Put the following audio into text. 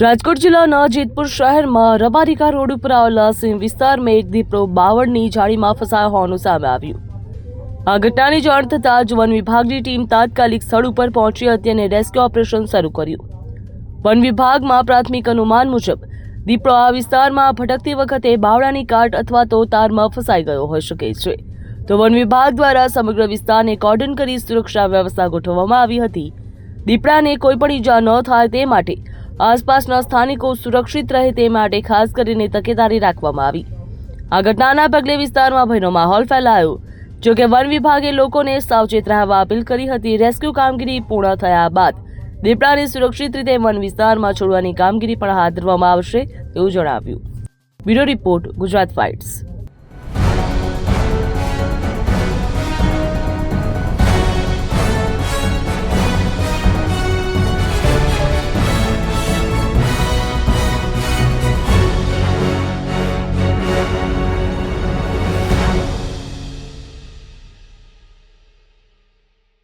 રાજકોટ જિલ્લાના જેતપુર શહેરમાં રબારિકા રોડ ઉપર આવેલા સિંહ વિસ્તારમાં એક દીપડો બાવળની જાળીમાં ફસાયો હોવાનું સામે આવ્યું. આ ઘટનાની જાણ થતાં જ વન વિભાગની ટીમ તાત્કાલિક સ્થળ ઉપર પહોંચી હતી અને રેસ્ક્યુ ઓપરેશન શરૂ કર્યું. વન વિભાગમાં પ્રાથમિક અનુમાન મુજબ, દીપડો આ વિસ્તારમાં ભટકતી વખતે બાવળાની કાટ અથવા તો તારમાં ફસાઈ ગયો હોઈ શકે છે. તો વન વિભાગ દ્વારા સમગ્ર વિસ્તારને કોર્ડન કરી સુરક્ષા વ્યવસ્થા ગોઠવવામાં આવી હતી. દીપડાને કોઈ પણ ઈજા ન થાય તે માટે આસપાસના સ્થાનિકો સુરક્ષિત રહે તે માટે ખાસ કરીને તકેદારી રાખવામાં આવી. આ ઘટનાના પગલે વિસ્તારમાં ભયનો માહોલ ફેલાયો. જો કે વન વિભાગે લોકોને સાવચેત રહેવા અપીલ કરી હતી, રેસ્ક્યુ કામગીરી પૂર્ણ થયા બાદ દીપડાને સુરક્ષિત રીતે વન વિસ્તારમાં છોડવાની કામગીરી પણ હાથ ધરવામાં આવશે તેવું જણાવ્યું. Bureau report, Gujarat fights.